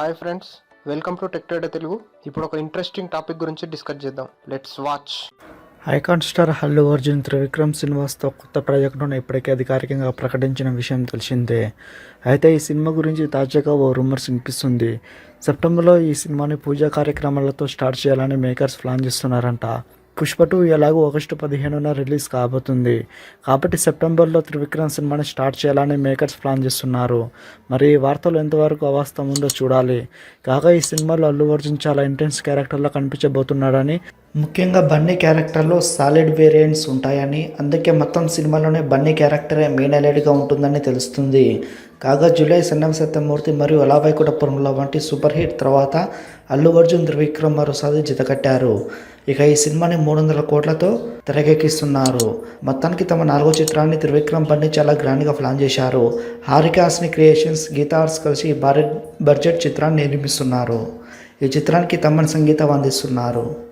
Hi friends welcome to tech trader Telugu ఇప్పుడు ఒక interesting topic గురించి డిస్కస్ చేద్దాం. Let's watch icon star Allu Arjun Trivikram శ్రీనివాస్తో కొత్త ప్రాజెక్టును ఇప్పటికే అధికారికంగా ప్రకటించిన విషయం తెలిసిందే. అయితే ఈ సినిమా గురించి తాజాగా ఓ రూమర్స్ వినిపిస్తుంది. సెప్టెంబర్లో ఈ సినిమాని పూజా కార్యక్రమాలతో స్టార్ట్ చేయాలని మేకర్స్ ప్లాన్ చేస్తున్నారంట. పుష్ప టూ ఎలాగో ఆగస్టు పదిహేనున రిలీజ్ కాబోతుంది. కాబట్టి సెప్టెంబర్లో త్రివిక్రమ్ సినిమాని స్టార్ట్ చేయాలని మేకర్స్ ప్లాన్ చేస్తున్నారు. మరి ఈ వార్తలు ఎంతవరకు అవాస్తవం ఉందో చూడాలి. కాగా ఈ సినిమాలో అల్లు అర్జున్ చాలా ఇంటెన్స్ క్యారెక్టర్లో కనిపించబోతున్నాడని ముఖ్యంగా బన్నీ క్యారెక్టర్లో సాలిడ్ వేరియంట్స్ ఉంటాయని అందుకే మొత్తం సినిమాలోనే బన్నీ క్యారెక్టరే మెయిన్ హైలైట్గా ఉంటుందని తెలుస్తుంది. కాగా జూలై సన్నం సత్యమూర్తి మరియు అలావైకుటపురంలో వంటి సూపర్ హిట్ తర్వాత అల్లు అర్జున్ త్రివిక్రమ్ మరోసారి జతకట్టారు ఇక ఈ సినిమాని మూడు వందల కోట్లతో తెరకెక్కిస్తున్నారు. మొత్తానికి తమ నాలుగో చిత్రాన్ని త్రివిక్రమ్ బన్నీ చాలా గ్రాండ్గా ప్లాన్ చేశారు. హారికాస్ని క్రియేషన్స్ గీతార్స్ కలిసి భారీ బడ్జెట్ చిత్రాన్ని నిర్మిస్తున్నారు. ఈ చిత్రానికి తమ్మని సంగీతం అందిస్తున్నారు.